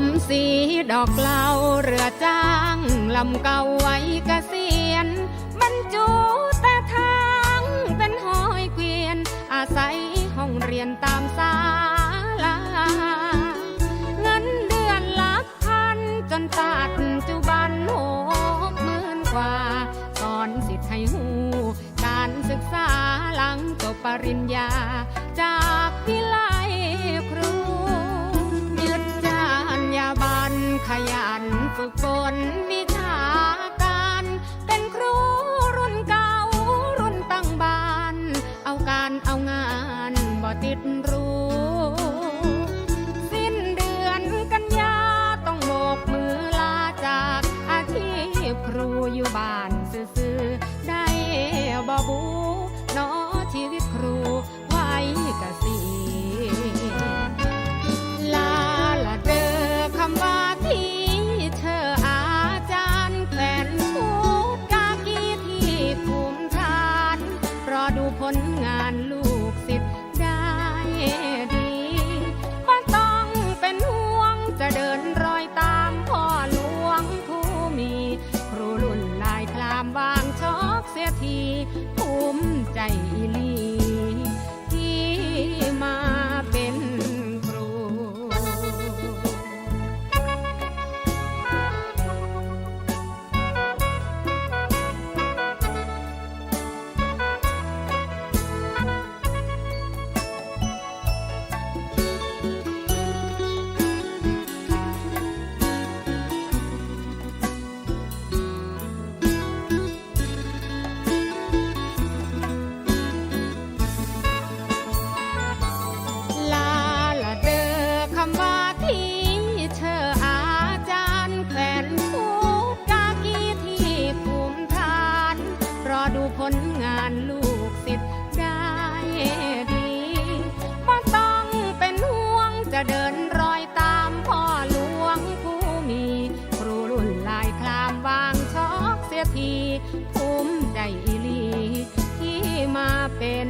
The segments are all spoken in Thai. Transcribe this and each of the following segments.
มสีดอกเหลาเรือจ้างลำเก่าไว้กเกษียณบรรจุแต่ทางเป็นหอยเกวียน อาศัยห้องเรียนตามสาลาเงินเดือนหลักพันจนตัดจุบันหกหมื่นกว่า สอนสิทธิ์ให้หูการศึกษาหลังจบปริญญา จากวิไลครู รูอยู่บ้านซื่อๆได้บ่บูนอชีวิตครูไว้กะสี ยทีภูมิใจอีลีที่มาเป็น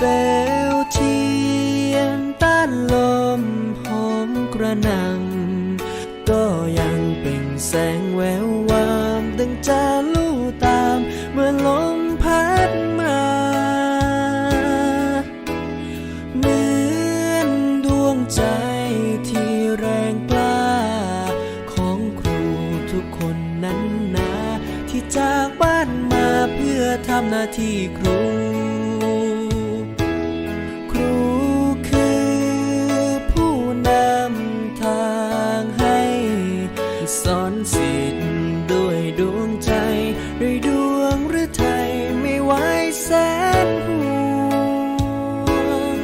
เปลวเทียนต้านลมหอมกระหนังก็ยังเปล่งแสงแวววามดังจะลู่ตามเมื่อลมพัดมา เหมือนดวงใจที่แรงกล้า ของครูทุกคนนั้นนาที่จากบ้านมาเพื่อทำหน้าที่ครู อนสิทธิ์ด้วยดวงใจด้วยดวงหรือไทยไม่ไหวแสนห่วง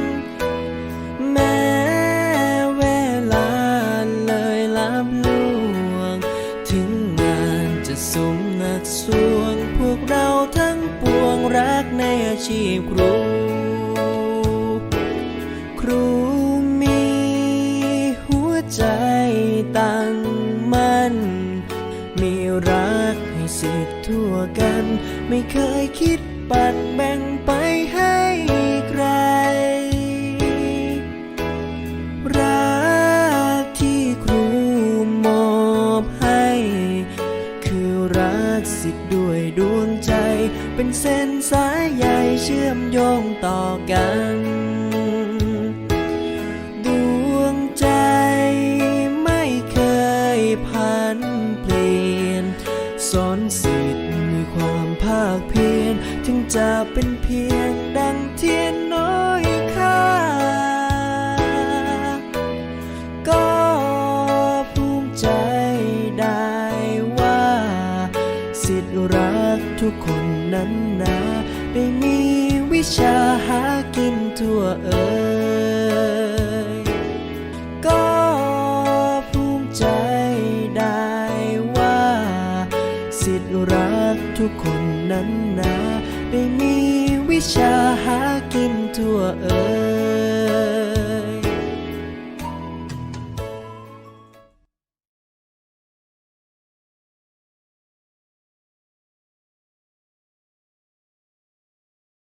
แม้เวลาเลยลับลวง ถึงงานจะสมนักสวง พวกเราทั้งปวงรักในอาชีพครู ครูมีหัวใจตั้ง ทั่วกัน ไม่เคยคิดปัดแบ่งไปให้ใคร รักที่ครูมอบให้ คือรักสิทธิ์ด้วยดวงใจ เป็นเส้นสายใหญ่เชื่อมโยงต่อกันสอนสิ หากเพียนถึงจะเป็นเพียงดังเทียนน้อยค่าก็ภูมิใจได้ว่า สิทธิรักทุกคนนั้นนะได้มีวิชาหากินทั่วเอ่ยก็ภูมิใจได้ว่า สิทธิรักทุกคน ชาหากินทั่วเอ่ย